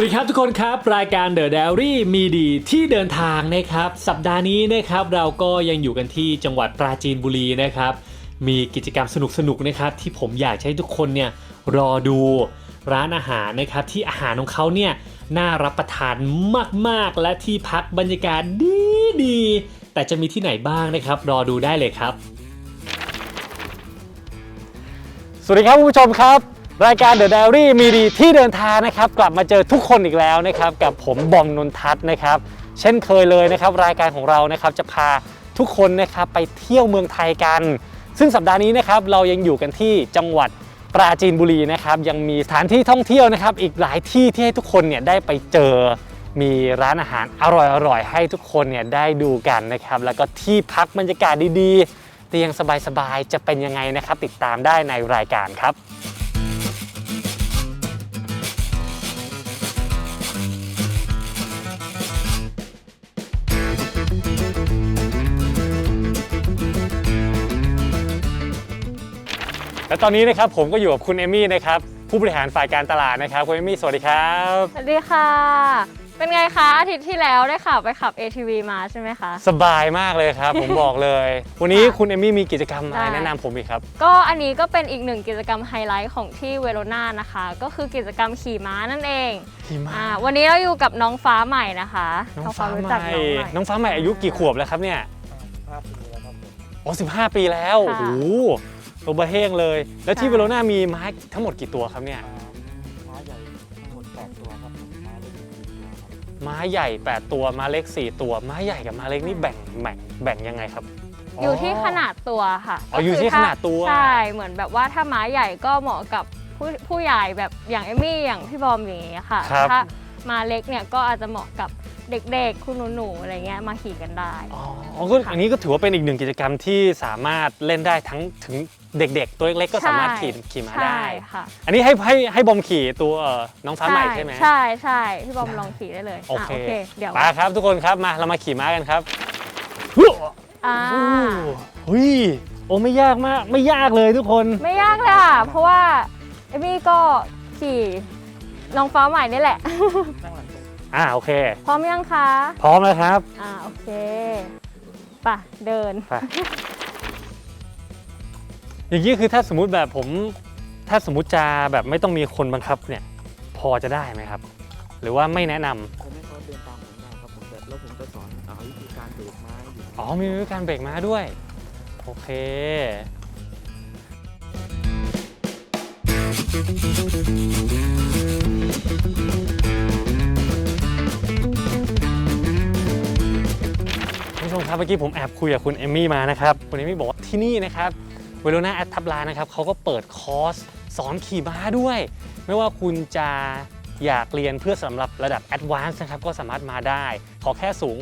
วัสดีครับทุกคนครับ รายการ The Diary มีดีที่เดินทางนะครับ สัปดาห์นี้นะครับเราก็ยังอยู่กันที่จังหวัดปราจีนบุรีนะครับ มีกิจกรรมสนุกๆนะครับ ที่ผมอยากให้ทุกคนเนี่ยรอดูร้านอาหารนะครับ ที่อาหารของเขาเนี่ยน่ารับประทานมากๆ และที่พักบรรยากาศดีๆแต่จะมีที่ไหนบ้างนะครับ รอดูได้เลยครับ สวัสดีครับคุณผู้ชมครับ รายการ The Diary มีดีที่เดินทางนะครับ กลับมาเจอทุกคนอีกแล้วนะครับ กับผมบอมนนทัศน์นะครับ เช่นเคยเลยนะครับ รายการของเรานะครับจะพาทุกคนนะครับไปเที่ยวเมืองไทยกัน ซึ่งสัปดาห์นี้นะครับเรายังอยู่กันที่จังหวัดปราจีนบุรีนะครับ ยังมีสถานที่ท่องเที่ยวนะครับ อีกหลายที่ที่ให้ทุกคนเนี่ยได้ไปเจอ มีร้านอาหารอร่อยๆให้ทุกคนเนี่ยได้ดูกันนะครับ แล้วก็ที่พักบรรยากาศดีๆเตียงสบายๆจะเป็นยังไงนะครับ ติดตามได้ในรายการครับ และตอนนี้นะครับผมก็อยู่กับคุณเอมี่นะครับผู้บริหารฝ่ายการตลาดนะครับคุณเอมี่สวัสดีครับ สวัสดีค่ะ เป็นไงคะอาทิตย์ที่แล้วได้ข่าวไปขับ ATV มาใช่ไหมคะ สบายมากเลยครับ ผมบอกเลย วันนี้ค่ะคุณเอมี่มีกิจกรรมอะไรได้แนะนำผมอีกครับ ก็อันนี้ก็เป็นอีกหนึ่งกิจกรรมไฮไลท์ของที่เวโรนานะคะ ก็คือกิจกรรมขี่ม้านั่นเองขี่ม้าอ่าวันนี้เราอยู่กับน้องฟ้าใหม่นะคะน้องฟ้ารู้ใหจักม่น้องใหม่น้องฟ้าใหม่อายุกี่ขวบแล้วครับเนี่ยห้าปีแล้วครับผมโอ้สิบห้าปีแล้วโอ้ค่ะโห ตัวเบอร์เฮงเลย แล้วที่เวโรนามีไม้ทั้งหมดกี่ตัวครับเนี่ย ม้าใหญ่ทั้งหมด8ตัวครับม้าเล็กสี่ตัวครับม้ใหญ่ 8 ตัวม้าเล็ก 4 ตัวม้ใหญ่กับม้าเล็กนี่แบ่งแบ่งแบ่งยังไงครับ อยู่ที่ขนาดตัวค่ะอ๋ออยู่ที่ขนาดตัว ใช่ เหมือนแบบว่าถ้าไม้ใหญ่ก็เหมาะกับผู้ผู้ใหญ่แบบอย่างเอมี่อย่างพี่บอมอย่างเงี้ยค่ะ ครับ ถ้าม้าเล็กเนี่ยก็อาจจะเหมาะกับเด็กๆ คุณหนูๆอะไรเงี้ยมาขี่กันได้ อ๋อก็อันนี้ก็ถือว่าเป็นอีกหนึ่งกิจกรรมที่สามารถเล่นได้ทั้งถึง เด็กๆ ตัวเล็กๆก็สามารถขี่ขี่ม้าได้ ใช่ค่ะอันนี้ให้ให้ให้บอมขี่ตัวเอ่อน้องฟ้าใหม่ใช่ไหม ใช่ใช่พี่บอมลองขี่ได้เลยโอเคะเดี๋ยวมาครับทุกคนครับมาเรามาขี่ม้ากันครับอ่าโอ้ยโอ้ไม่ยากมากไม่ยากเลยทุกคน ไม่ยากเลยค่ะเพราะว่าเอมี่ก็ขี่น้องฟ้าใหม่นี่แหละนั่งหลังตรงอ่าโอเค พร้อมยังคะ พร้อมแล้วครับ อ่าโอเคไป่ะเดิน ไป อย่างนี้คือถ้าสมมุติแบบผมถ้าสมมุติจะแบบไม่ต้องมีคนบังคับเนี่ย พอจะได้ไหมครับ หรือว่าไม่แนะนำคนให้เขาเดินตามผมได้ครับผมแต่แล้วผมจะสอนอ่าวิธีการเบรกไม้อยู่อ๋อมีวิธีการเบรกม้าด้วย โอเค คุณผู้ชมครับเมื่อกี้ผมแอบคุยกับคุณเอมมี่มานะครับ คุณเอมมี่บอกว่าที่นี่นะครับเวโรนาแอดทับลานะครับเขาก็เปิดคอร์สสอนขี่ม้าด้วย ไม่ว่าคุณจะอยากเรียนเพื่อสำหรับระดับแอดวานซ์นะครับก็สามารถมาได้ ขอแค่สูง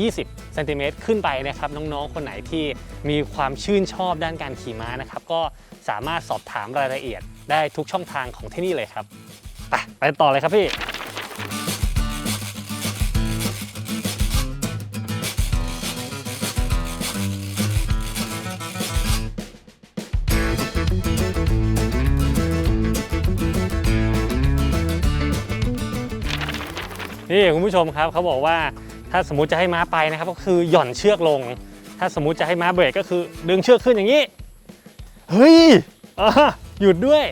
120เซนติเมตรขึ้นไปนะครับ น้องๆ คนไหนที่มีความชื่นชอบด้านการขี่ม้านะครับ ก็สามารถสอบถามรายละเอียดได้ทุกช่องทางของที่นี่เลยครับ ไปไปต่อเลยครับพี่ นี่คุณผู้ชมครับเขาบอกว่าถ้าสมมุติจะให้ม้าไปนะครับก็คือหย่อนเชือกลง ถ้าสมมุติจะให้ม้าเบรกก็คือ ดึงเชือกขึ้นอย่างนี้ เฮ้ยอะหยุดด้วย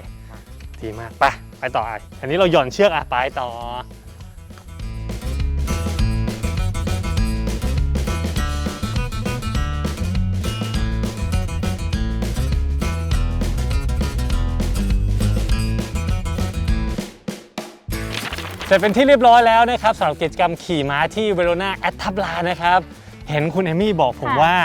ดีมากไปไปต่ออันนี้เราหย่อนเชือกอะไปต่อ ร็จเป็นที่เรียบร้อยแล้วนะครับสำหรับกิจกรรมขี่ม้าที่เวโรนาแอตทับลานะครับ เห็นคุณเอมี่บอกผมค่ะ ว่า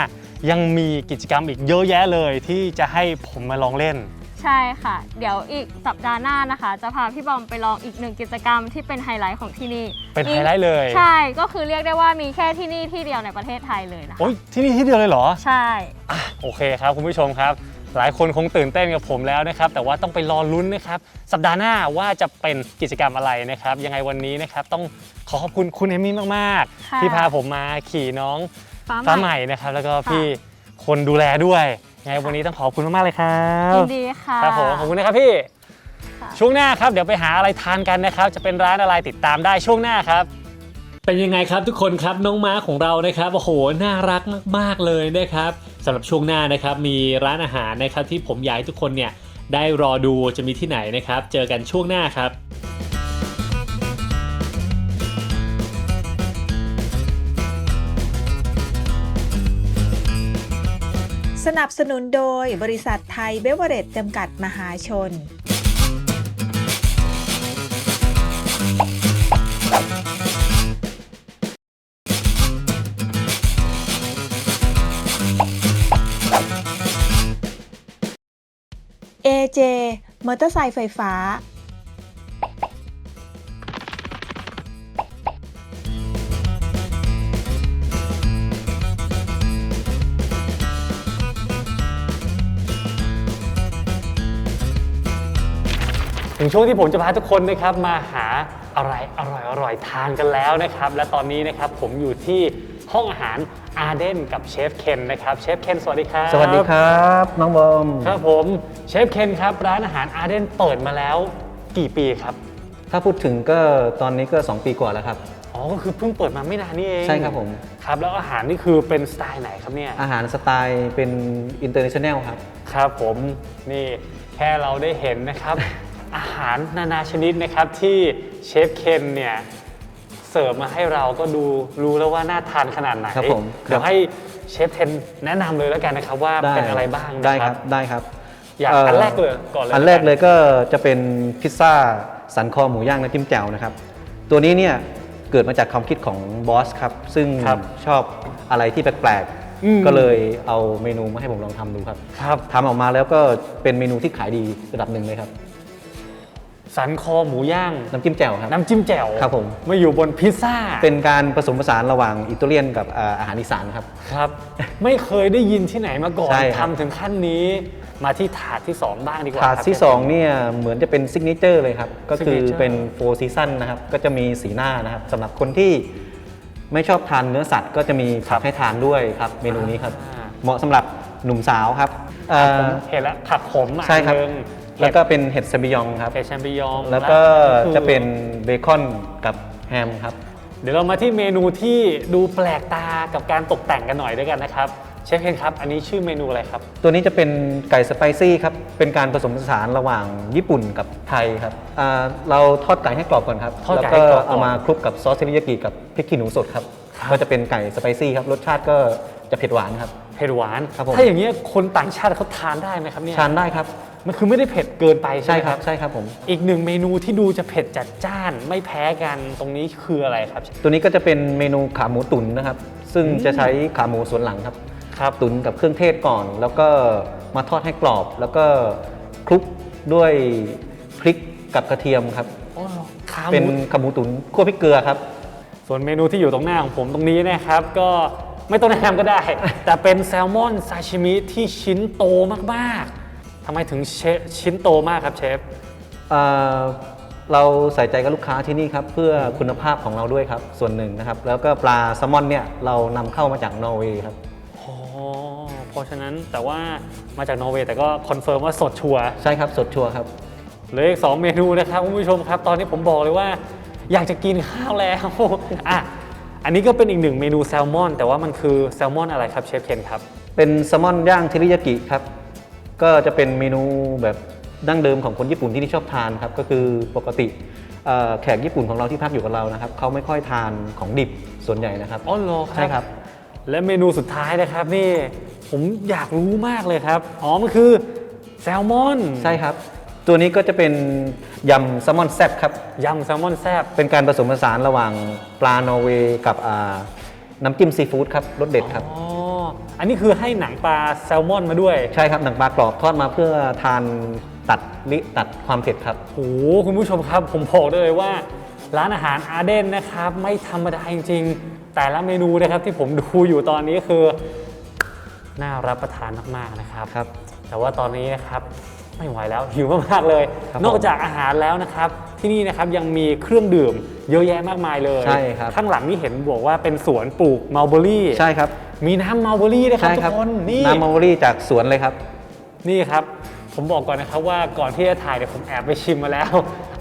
ยังมีกิจกรรมอีกเยอะแยะเลยที่จะให้ผมมาลองเล่น ใช่ค่ะ เดี๋ยวอีกสัปดาห์หน้านะคะ จะพาพี่บอมไปลองอีกหนึ่งกิจกรรมที่เป็นไฮไลท์ของที่นี่เป็นไฮไลท์เลยใช่ก็คือเรียกได้ว่ามีแค่ที่นี่ที่เดียวในประเทศไทยเลยนะคะโอ้ยที่นี่ที่เดียวเลยเหรอ ใช่อะโอเคครับคุณผู้ชมครับ หลายคนคงตื่นเต้นกับผมแล้วนะครับ แต่ว่าต้องไปรอลุ้นนะครับ สัปดาห์หน้าว่าจะเป็นกิจกรรมอะไรนะครับ ยังไงวันนี้นะครับ ต้องขอขอบคุณคุณเอมมี่มากค่ะๆที่พาผมมาขี่น้องฟ้าฟ้าใหใหม่ม่นะครับ แล้วก็พี่คนดูแลด้วยยังไงวันนี้ต้องขอบคุณมากๆเลยครับยินดีค่ะ ครับผมขอบคุณนะครับพี่ ค่ะ ช่วงหน้าครับเดี๋ยวไปหาอะไรทานกันนะครับ จะเป็นร้านอะไรติดตามได้ช่วงหน้าครับ เป็นยังไงครับทุกคนครับน้องม้าของเรานะครับโอ้โหน่ารักมากๆเลยนะครับสำหรับช่วงหน้านะครับมีร้านอาหารนะครับที่ผมอยากให้ทุกคนเนี่ยได้รอดูจะมีที่ไหนนะครับ เจอกันช่วงหน้าครับสนับสนุนโดยบริษัทไทยเบเวอเรจจำกัดมหาชน มอเตอร์ไซค์ไฟฟ้า ถึงช่วงที่ผมจะพาทุกคนนะครับมาหาอะไรอร่อยอร่อยทานกันแล้วนะครับ และตอนนี้นะครับผมอยู่ที่ห้องอาหาร อาเดนกับเชฟเคนนะครับเชฟเคนสวัสดีครับ สวัสดีครับ น้องบอมครับผมเชฟเคนครับร้านอาหารอาเดนเปิดมาแล้วกี่ปีครับ ถ้าพูดถึงก็ตอนนี้ก็ 2 ปีกว่าแล้วครับ อ๋อ ก็คือเพิ่งเปิดมาไม่นานนี่เองใช่ครับผม ครับ แล้วอาหารนี่คือเป็นสไตล์ไหนครับเนี่ย อาหารสไตล์เป็นอินเตอร์เนชั่นแนลครับ ครับผมนี่แค่เราได้เห็นนะครับ อาหารนานาชนิดนะครับที่เชฟเคนเนี่ย เสิร์ฟมาให้เราก็ดูรู้แล้วว่าน่าทานขนาดไหนครับผมเดี๋ยวครับ ให้เชฟเคนแนะนำเลยแล้วกันนะครับว่าได้เป็นอะไรบ้างนะได้คครัรับบ ได้ครับ อยากเอันแรกเลยก่อนเลยอันแรกเลยก็จะเป็นพิซซ่าสันคอหมูย่างน้ำจิ้มแจ่วนะครับ ตัวนี้เนี่ยเกิดมาจากความคิดของบอสครับ ซึ่งชอบอะไรที่แปลกอืม ๆ ก็เลยเอาเมนูมาให้ผมลองทำดูครับครับ ทำออกมาแล้วก็เป็นเมนูที่ขายดีระดับหนึ่งเลยครับ สันคอหมูย่าง น้ำจิ้มแจ่วครับ น้ำจิ้มแจ่วครับผม มาอยู่บนพิซซ่าเป็นการผสมผสานระหว่างอิตาเลียนกับอ่าอาหารอีสานครับ ครับ ไม่เคยได้ยินที่ไหนมาก่อนใช่ครับ ทำถึงขั้นนี้ มาที่ถาดที่ 2 บ้างดีกว่าถาดครับ ที่2เนี่ยเหมือนจะเป็นซิกเนเจอร์เลยครับ ก็คือ Signature เป็นโฟซีซันนะครับ ก็จะมีสีหน้านะครับสำหรับคนที่ไม่ชอบทานเนื้อสัตว์ก็จะมีผักให้ทานด้วยครับ เมนูนี้ครับ อ่า เหมาะสำหรับหนุ่มสาวครับเอ่อ ผมเห็นแล้วผักขมอะใช่ครับอันหนึ่ง แล้วก็เป็นเห็ดซาบิยองครับ เห็ดแชมปิญองแล้วก็คือจะเป็นเบคอนกับแฮมครับ เดี๋ยวเรามาที่เมนูที่ดูแปลกตากับการตกแต่งกันหน่อยด้วยกันนะครับ เชฟเคนครับ อันนี้ชื่อเมนูอะไรครับ ตัวนี้จะเป็นไก่สไปซี่ครับ เป็นการผสมผสานระหว่างญี่ปุ่นกับไทยครับอ่าเราทอดไก่ให้กรอบก่อนครับ ทอดแล้วไก่ให้ก็กรอบก่อนเอามาคลุกกับซอสเทริยากิกับพริกขี้หนูสดครับ ก็จะเป็นไก่สไปซี่ครับ รสชาติก็จะเผ็ดหวานครับ เผ็ดหวาน ครับผม ถ้าอย่างนี้ยคนต่างชาติเขาทานได้ไหมครับเนี่ย ทานได้ครับ มันคือไม่ได้เผ็ดเกินไปใช่ใช่ไหมครับใช่ครับผม อีกหนึ่งเมนูที่ดูจะเผ็ดจัดจ้านไม่แพ้กันตรงนี้คืออะไรครับ ตัวนี้ก็จะเป็นเมนูขาหมูตุ๋นนะครับ ซึ่งจะใช้ขาหมูส่วนหลังครับ ครับตุ๋นกับเครื่องเทศก่อน แล้วก็มาทอดให้กรอบ แล้วก็คลุกด้วยพริกกับกระเทียมครับ อ๋อขาหเป็นมู ขาหมูตุ๋นคั่วพริกเกลือครับ ส่วนเมนูที่อยู่ตรงหน้าของผมตรงนี้นะครับก็ไม่ต้องแนะนำก็ได้ แต่เป็นแซลมอนซาชิมิที่ชิ้นโตมากๆ ทำไมถึงเชฟชิ้นโตมากครับเชฟ เอ่อเราใส่ใจกับลูกค้าที่นี่ครับเพื่อคุณภาพของเราด้วยครับส่วนหนึ่งนะครับ แล้วก็ปลาแซลมอนเนี่ยเรานำเข้ามาจากนอร์เวย์ครับ อ๋อ เพราะฉะนั้นแต่ว่ามาจากนอร์เวย์แต่ก็คอนเฟิร์มว่าสดชัวร์ ใช่ครับสดชัวร์ครับ เหลืออีกสองเมนูนะครับคุณผู้ชมครับ ตอนนี้ผมบอกเลยว่า อยากจะกินข้าวแล้ว อะ อันนี้ก็เป็นอีกหนึ่งเมนูแซลมอน แต่ว่ามันคือแซลมอนอะไรครับเชฟเคนครับ เป็นแซลมอนย่างเทริยากิครับ ก็จะเป็นเมนูแบบดั้งเดิมของคนญี่ปุ่นที่ที่ชอบทานครับก็คือปกติเอ่อแขกญี่ปุ่นของเราที่พักอยู่กับเรานะครับเขาไม่ค่อยทานของดิบส่วนใหญ่นะครับอ๋อเหรอใช่ครับ และเมนูสุดท้ายนะครับนี่ผมอยากรู้มากเลยครับอ๋อมันคือแซลมอนใช่ครับ ตัวนี้ก็จะเป็นยำแซลมอนแซ่บครับยำแซลมอนแซบเป็นการผสมผสานระหว่างปลานอร์เวย์กับอ่าน้ำจิ้มซีฟู้ดครับรสเด็ดครับอ๋อ อันนี้คือให้หนังปลาแซลมอนมาด้วยใช่ครับหนังปลากรอบทอดมาเพื่อทานตัดลิตัดความเผ็ดครับ โอ้โหคุณผู้ชมครับผมบอกได้เลยว่า ร้านอาหารอาเดนนะครับไม่ธรรมดาจริงๆ แต่ละเมนูนะครับที่ผมดูอยู่ตอนนี้คือ น่ารับประทานมากๆนะครับ ครับ แต่ว่าตอนนี้นะครับไม่ไหวแล้วหิวมากๆเลย ครับนอกจากอาหารแล้วนะครับ ที่นี่นะครับยังมีเครื่องดื่มเยอะแยะมากมายเลยใช่ครับ ข้างหลังนี่เห็นบอกว่าเป็นสวนปลูกมัลเบอรี่ ใช่ครับ มีน้ำมัลเบอรี่ด้วยครับใช่ทุครักคนนี่น้ำมัลเบอรี่จากสวนเลยครับ นี่ครับ ผมบอกก่อนนะครับว่าก่อนที่จะถ่ายเนี่ยผมแอบไปชิมมาแล้ว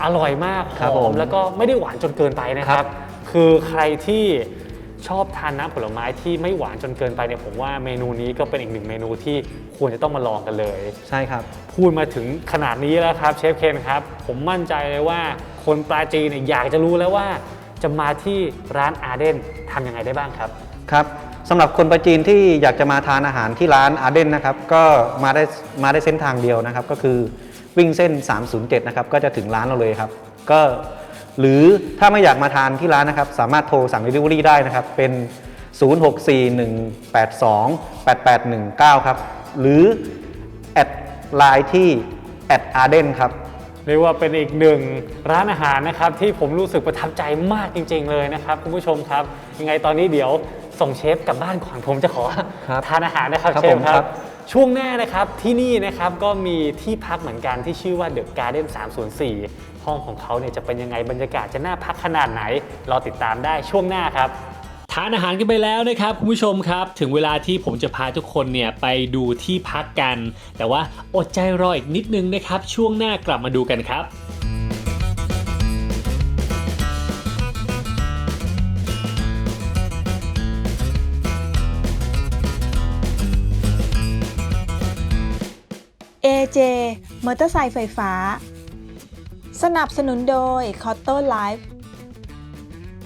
อร่อยมากหครับอผมม แล้วก็ไม่ได้หวานจนเกินไปนะคครัรับบคือใครที่ชอบทานน้ำผลไม้ที่ไม่หวานจนเกินไปเนี่ยผมว่าเมนูนี้ก็เป็นอีกหนึ่งเมนูที่ควรจะต้องมาลองกันเลย ใช่ครับ พูดมาถึงขนาดนี้แล้วครับเชฟเคนครับ ผมมั่นใจเลยว่าคนปราจีนเนี่ยอยากจะรู้แล้วว่า จะมาที่ร้านอาเดนทำยังไงได้บ้างครับ ครับ สำหรับคนประจีนที่อยากจะมาทานอาหารที่ร้านอาเดนนะครับก็มาได้มาได้เส้นทางเดียวนะครับ ก็คือวิ่งเส้น 307 นะครับก็จะถึงร้านเราเลยครับก็หรือถ้าไม่อยากมาทานที่ร้านนะครับ สามารถโทรสั่ง Delivery ได้นะครับ เป็น 0641828819 ครับ หรือแอดไลน์ที่แอดอาเดนครับ เรียกว่าเป็นอีกหนึ่งร้านอาหารนะครับที่ผมรู้สึกประทับใจมากจริง ๆ เลยนะครับคุณผู้ชมครับ ยังไงตอนนี้เดี๋ยว ส่งเชฟกลับบ้านก่อนผมจะขอครับทานอาหารนะครับครับเชฟผมคครัรับ บ ช่วงหน้านะครับที่นี่นะครับก็มีที่พักเหมือนกันที่ชื่อว่า The Garden 304 ห้องของเขาเนี่ยจะเป็นยังไงบรรยากาศจะน่าพักขนาดไหน รอติดตามได้ช่วงหน้าครับ ทานอาหารกันไปแล้วนะครับคุณผู้ชมครับ ถึงเวลาที่ผมจะพาทุกคนเนี่ยไปดูที่พักกัน แต่ว่าอดใจรออีกนิดนึงนะครับ ช่วงหน้ากลับมาดูกันครับ JJ มอเตอร์ไซค์ไฟฟ้า สนับสนุนโดย c o t t o Life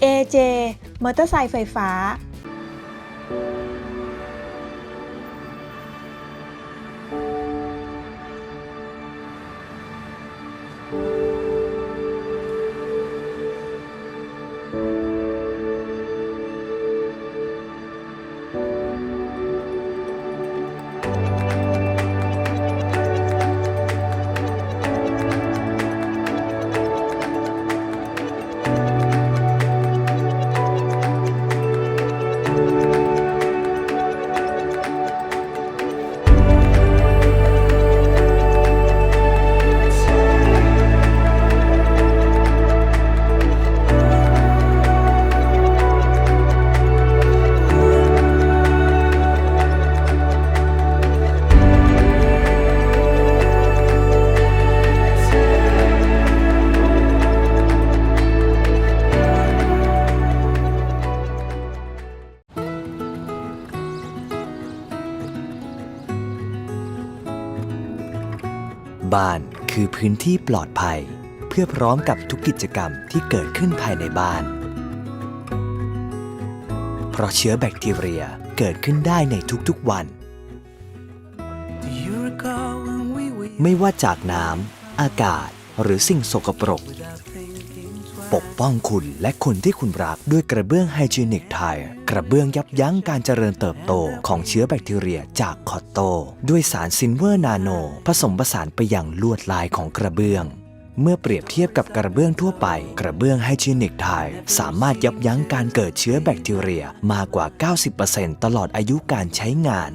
AJ มอเตอร์ไซค์ไฟฟ้า คือพื้นที่ปลอดภัย เพื่อพร้อมกับทุกกิจกรรมที่เกิดขึ้นภายในบ้าน เพราะเชื้อแบคทีเรียเกิดขึ้นได้ในทุกๆวัน ไม่ว่าจากน้ำอากาศหรือสิ่งสกปรก ปกป้องคุณและคนที่คุณรักด้วยกระเบื้องไฮจีนิกไทย กระเบื้องยับยั้งการเจริญเติบโตของเชื้อแบคทีเรียจากคอตโต ด้วยสารซินเวอร์นาโน ผสมผสานไปอย่างลวดลายของกระเบื้อง เมื่อเปรียบเทียบกับกระเบื้องทั่วไป กระเบื้องไฮจีนิกไทย สามารถยับยั้งการเกิดเชื้อแบคทีเรียมากกว่า 90%ตลอดอายุการใช้งาน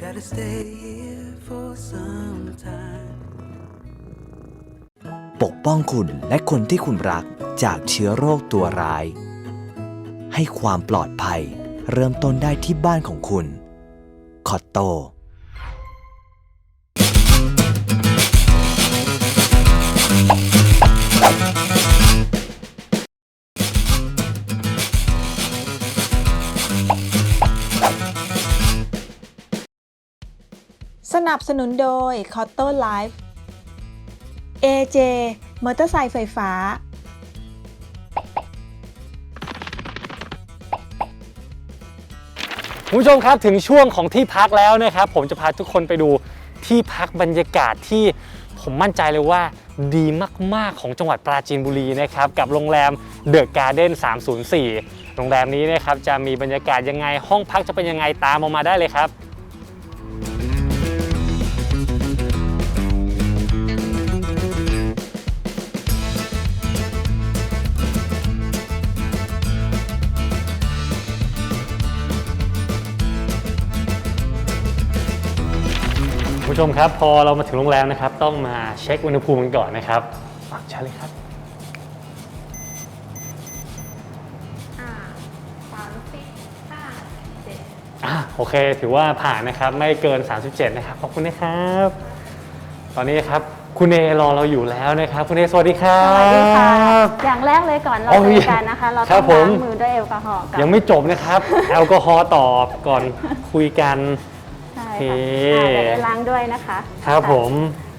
gotta stay here for some ปกป้องคุณและคนที่คุณรักจากเชื้อโรคตัวร้าย ให้ความปลอดภัยเริ่มต้นได้ที่บ้านของคุณ คอตโตสนับสนุนโดย c o t t o Life AJ มอเตอร์ไซค์ไฟฟ้า คุณผู้ชมครับถึงช่วงของที่พักแล้วนะครับ ผมจะพาทุกคนไปดูที่พักบรรยากาศที่ผมมั่นใจเลยว่าดีมาก ๆ ของจังหวัดปราจีนบุรีนะครับ กับโรงแรมเดอะการ์เด้น304 โรงแรมนี้นะครับจะมีบรรยากาศยังไงห้องพักจะเป็นยังไงตามออกมาได้เลยครับ ผู้ชมครับ พอเรามาถึงโรงแรมนะครับ ต้องมาเช็คอุณหภูมิกันก่อนนะครับอะเชิญเลยครับอ่าสามสิบห้าเจ็ดอะโอเค ถือว่าผ่านนะครับ ไม่เกิน 37 นะครับ ขอบคุณนะครับ ตอนนี้ครับคุณเอรอเราอยู่แล้วนะครับ คุณเอสวัสดีครับสวัสดีค่ะอย่างแรกเลยก่อนเราโอ้ยเจอกันนะคะ เราครัต้บองผม ล้างมือด้วยแอลกอฮอล์ก่อนยังไม่จบนะครับ แอลกอฮอล์ตอบก่อนคุยกันใช่โอเคค่ะอ่าเดี๋ยวได้ล้างด้วยนะคะครับะผม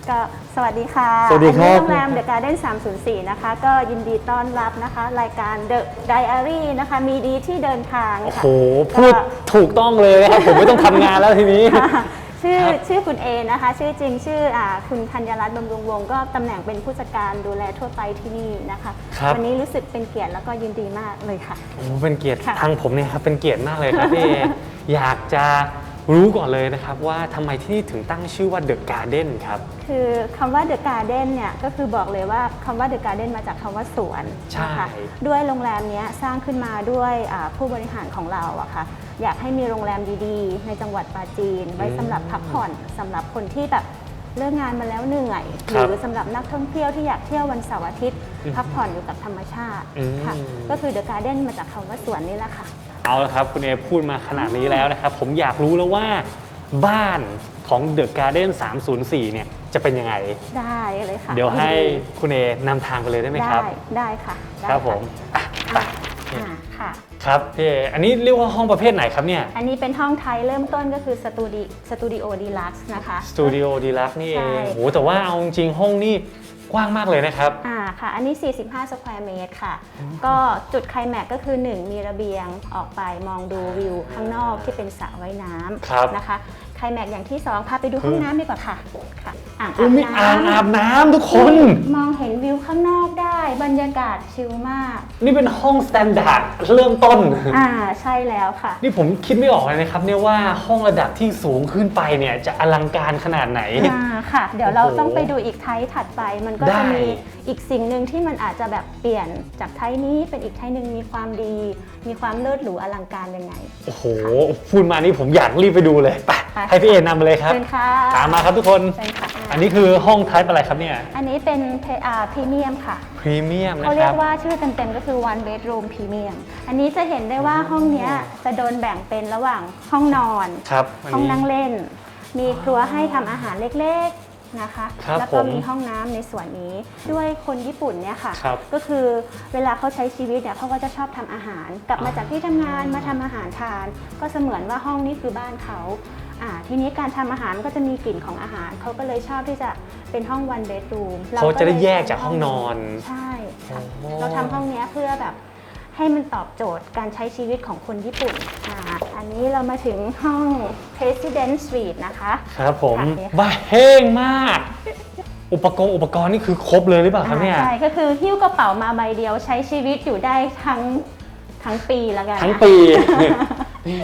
ก็สวัสดีค่ะสวัสดีครับ อันนี้โรงแรม The Garden 304 นะคะ ก็ยินดีต้อนรับนะคะ รายการ The Diary นะคะ มีดีที่เดินทางโอ้ค่ะ โหพูดก็ถูกต้องเลยนะครับ ผมไม่ต้องทำงานแล้วทีนี้ ค่ะชื่อครับชื่อคุณเอนะคะ ชื่อจริงชื่ออาคุณธัญรัตน์บำรุงวงศ์ก็ตำแหน่งเป็นผู้จัดการดูแลทั่วไปที่นี่นะคะ ครับ วันนี้รู้สึกเป็นเกียรติแล้วก็ยินดีมากเลยค่ะ โอ้เป็นเกียรติค่ะ ทางผมเนี่ยครับเป็นเกียรติมากเลยครับพี่เออยากจะ รู้ก่อนเลยนะครับว่าทำไมที่นี่ถึงตั้งชื่อว่า The Garden ครับ คือคำว่า The Garden เนี่ยก็คือบอกเลยว่าคำว่า The Garden มาจากคำว่าสวนใช่ นะคะด้วยโรงแรมเนี้ยสร้างขึ้นมาด้วยอ่าผู้บริหารของเราอะค่ะอยากให้มีโรงแรมดีๆ ในจังหวัดปราจีน ไว้สำหรับพักผ่อนสำหรับคนที่แบบเลิกงานมาแล้วเหนื่อย คหรับรือสำหรับนักท่องเที่ยวที่อยากเที่ยววันเสาร์อาทิตย์ พักผ่อนอยู่กับธรรมชาติอืม ค่ะก็คือ The Garden มาจากคำว่าสวนนี่แหละค่ะ เอาละครับ คุณเอพูดมาขนาดนี้แล้วนะครับ ผมอยากรู้แล้วว่าบ้านของ The Garden 304 เนี่ยจะเป็นยังไง ได้เลยค่ะเดี๋ยวให้นคุณเอนำทางไปเลยได้ไหมดีครับ ได้ได้ค่ะได้ครับผมค่ะอ่าค่ะ ครับพี่เออันนี้เรียกว่าห้องประเภทไหนครับเนี่ยอันนี้เป็นห้องไทยเริ่มต้นก็คือสตูดิสตูดิโอดีลักซ์นะคะ สตูดิโอดีลักนี่เอใช่งโหแต่ว่าเอาจริงๆห้องนี่ กว้างมากเลยนะครับ อ่าค่ะ อันนี้ 45 สแควร์เมตรค่ะ ก็จุดไคลแม็กซ์ก็คือ 1 มีระเบียงออกไปมองดูวิวข้างนอกที่เป็นสระว่ายน้ครับำนะคะไคลแม็กซ์อย่างที่ 2 พาไปดูห้องน้ำดีกว่าค่ะค่ะอ่างอุ้ยมีอ่างอาบน้ำทุกคนมองเห็นวิวข้างนอกได้ บรรยากาศชิลมาก นี่เป็นห้องสแตนดาร์ดเริ่มต้น อ่าใช่แล้วค่ะ นี่ผมคิดไม่ออกเลยนะครับเนี่ยว่าห้องระดับที่สูงขึ้นไปเนี่ยจะอลังการขนาดไหน อ่าค่ะ เดี๋ยวเราโอ้โหต้องไปดูอีกไทป์ถัดไป มันก็ได้ จะมีอีกสิ่งหนึ่งที่มันอาจจะแบบเปลี่ยนจากไทป์นี้เป็นอีกไทป์หนึ่งมีความดี มีความเลิศหรูอลังการยังไง โอ้โหพูดมานี่ผมอยากรีบไปดูเลยไปไปให้พี่เอนำมาเลยครับ เชิญค่ะตามมาครับทุกคน เชิญค่ะอันนี้คือห้องไทป์อะไรครับเนี่ยอันนี้เป็นพรีเมียมค่ะ พรีเมียมนะเขาคเรียรับ กว่าชื่อเต็มๆ ก็คือ one bedroom premium อันนี้จะเห็นได้ว่าห้องเนี้ยจะโดนแบ่งเป็นระหว่างห้องนอน ครับอันห้องนี้นั่งเล่น มีครัวให้ทำอาหารเล็กๆนะคะ ครับแล้วก็ผมมีห้องน้ำในส่วนนี้ ด้วยคนญี่ปุ่นเนี่ยค่ะ ครับก็คือเวลาเขาใช้ชีวิตเนี่ยเขาก็จะชอบทำอาหาร กลับมาจากที่ทำงานมาทำอาหารทาน ก็เสมือนว่าห้องนี้คือบ้านเขา อ่าทีนี้การทำอาหารก็จะมีกลิ่นของอาหาร เขาก็เลยชอบที่จะเป็นห้อง one bedroom เขาจะได้รลแยกจากห้องนอนใช่ค่ะโอ้ เราทำห้องเนี้ยเพื่อแบบให้มันตอบโจทย์การใช้ชีวิตของคนญี่ปุ่นอ่าอันนี้เรามาถึงห้อง President Suite นะคะ ครับผมค่ะเนี่ยค่ะบ้าเฮ้งมาก อุปกรณ์อุปกรณ์นี่คือครบเลยหรือเปล่าครับเนี่ย อ่าใช่ก็คือหิ้วกระเป๋ามาใบเดียวใช้ชีวิตอยู่ได้ทั้งทั้งปีแล้วกันทั้งปี นี่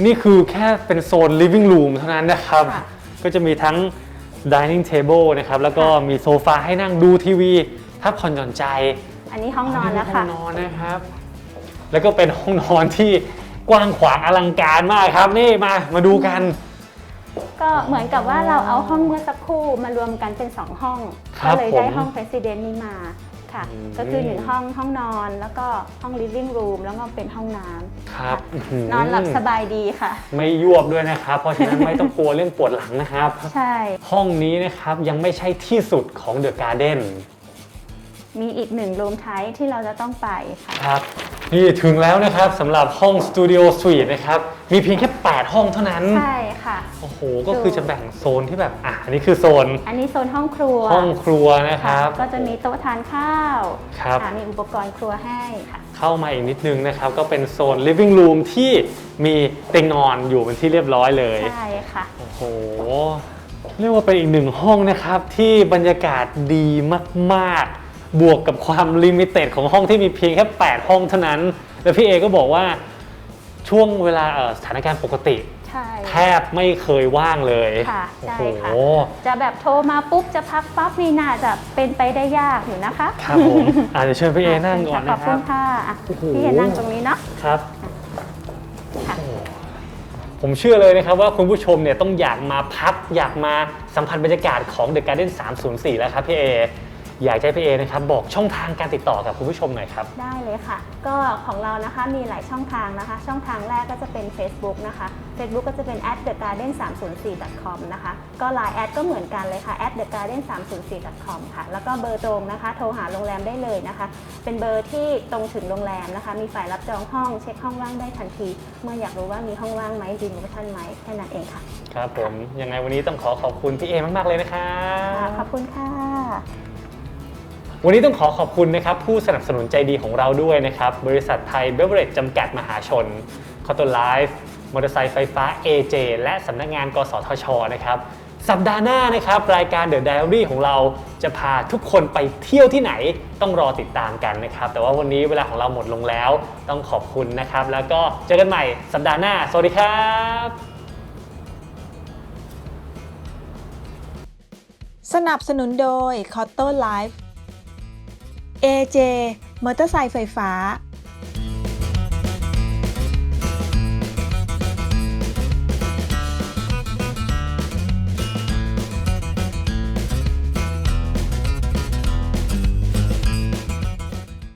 นี่คือแค่เป็นโซน living room เท่านั้นนะครับ ค่ะก็จะมีทั้ง dining table นะครับ แล้วก็มีโซฟาให้นั่งดูทีวีพักผ่อนหย่อนใจอันนี้ห้องนอนแล้วค่ะห้องนอนนะครับ แล้วก็เป็นห้องนอนที่กว้างขวางอลังการมากครับ นี่มามาดูกัน ก็เหมือนกับว่าเราเอาห้องเมื่อสักครู่มารวมกันเป็น 2 ห้อง ครัก็บเลยได้ผม ห้อง President นี้มา ค่ะ อืม ก็คือ1ห้องห้องนอนแล้วก็ห้อง living room แล้วก็เป็นห้องน้ำครับค่ะอื้อหือนอนหลับสบายดีค่ะ ไม่ยวบด้วยนะครับ เพราะฉะนั้นไม่ต้องกลัวเรื่องปวดหลังนะครับ ใช่ ห้องนี้นะครับยังไม่ใช่ที่สุดของ The Garden มีอีกหนึ่งรูมไทป์ที่เราจะต้องไปค่ะ ครับนี่ถึงแล้วนะครับสำหรับห้องสตูดิโอสวีทนะครับ มีเพียงแค่ 8 ห้องเท่านั้น ใช่ ค่ะ โอ้โห ก็คือจะแบ่งโซนที่แบบ อะ อันนี้คือโซน อันนี้โซนห้องครัว ห้องครัวนะครับ ก็จะมีโต๊ะทานข้าวครับอ่ามีอุปกรณ์ครัวให้ค่ะ เข้ามาอีกนิดนึงนะครับ ก็เป็นโซน living room ที่มีเตียงนอนอยู่เป็นที่เรียบร้อยเลย ใช่ค่ะ โอ้โหเรียกว่าเป็นอีกหนึ่งห้องนะครับ ที่บรรยากาศดีมากๆ บวกกับความลิมิเต็ดของห้องที่มีเพียงแค่ 8 ห้องเท่านั้น แล้วพี่เอก็บอกว่าช่วงเวลาเอ่อสถานการณ์ปกติ ใช่แทบไม่เคยว่างเลยค่ะโอ้ใช่โหค่ะจะแบบโทรมาปุ๊บจะพักปั๊บนี่น่าจะเป็นไปได้ยากอยู่นะคะครับผมอาจจะเชิญพี่เอนั่งก่อนขอนะบคคุรับ ณค่ะอะโอ้โห พี่เอนั่งตรงนี้เนาะ ครับ ค่ะโอ้โหผมเชื่อเลยนะครับว่าคุณผู้ชมเนี่ยต้องอยากมาพักอยากมาสัมผัสบรรยากาศของ The Garden 304 แล้วครับพี่เอ อยากจะให้พี่เอนะครับบอกช่องทางการติดต่อกับคุณผู้ชมหน่อยครับ ได้เลยค่ะ ก็ของเรานะคะมีหลายช่องทางนะคะ ช่องทางแรกก็จะเป็น Facebook นะคะ Facebook ก็จะเป็น at the garden 304 com นะคะ ก็ Line แอดก็เหมือนกันเลยค่ะ at the garden 304 com ค่ะ แล้วก็เบอร์ตรงนะคะ โทรหาโรงแรมได้เลยนะคะ เป็นเบอร์ที่ตรงถึงโรงแรมนะคะ มีฝ่ายรับจองห้อง เช็คห้องว่างได้ทันที เมื่ออยากรู้ว่ามีห้องว่างไหมดีโมชั่นไหมแค่นั้นเองค่ะ ครับผม ยังไงวันนี้ต้องขอขอบคุณพี่เอมากๆเลยนะครัค่ะบขอบคุณค่ะ วันนี้ต้องขอขอบคุณนะครับผู้สนับสนุนใจดีของเราด้วยนะครับ บริษัทไทยเบเวอร์เรจจำกัดมหาชนคอตไลฟ์มอเตอร์ไซค์ไฟฟ้า AJ และสำนักงาน กสทช นะครับ สัปดาห์หน้านะครับ รายการ The Diary ของเราจะพาทุกคนไปเที่ยวที่ไหนต้องรอติดตามกันนะครับ แต่ว่าวันนี้เวลาของเราหมดลงแล้ว ต้องขอบคุณนะครับ แล้วก็เจอกันใหม่สัปดาห์หน้า สวัสดีครับสนับสนุนโดย c o t t o Life AJ มอเตอร์ไซค์ไฟฟ้า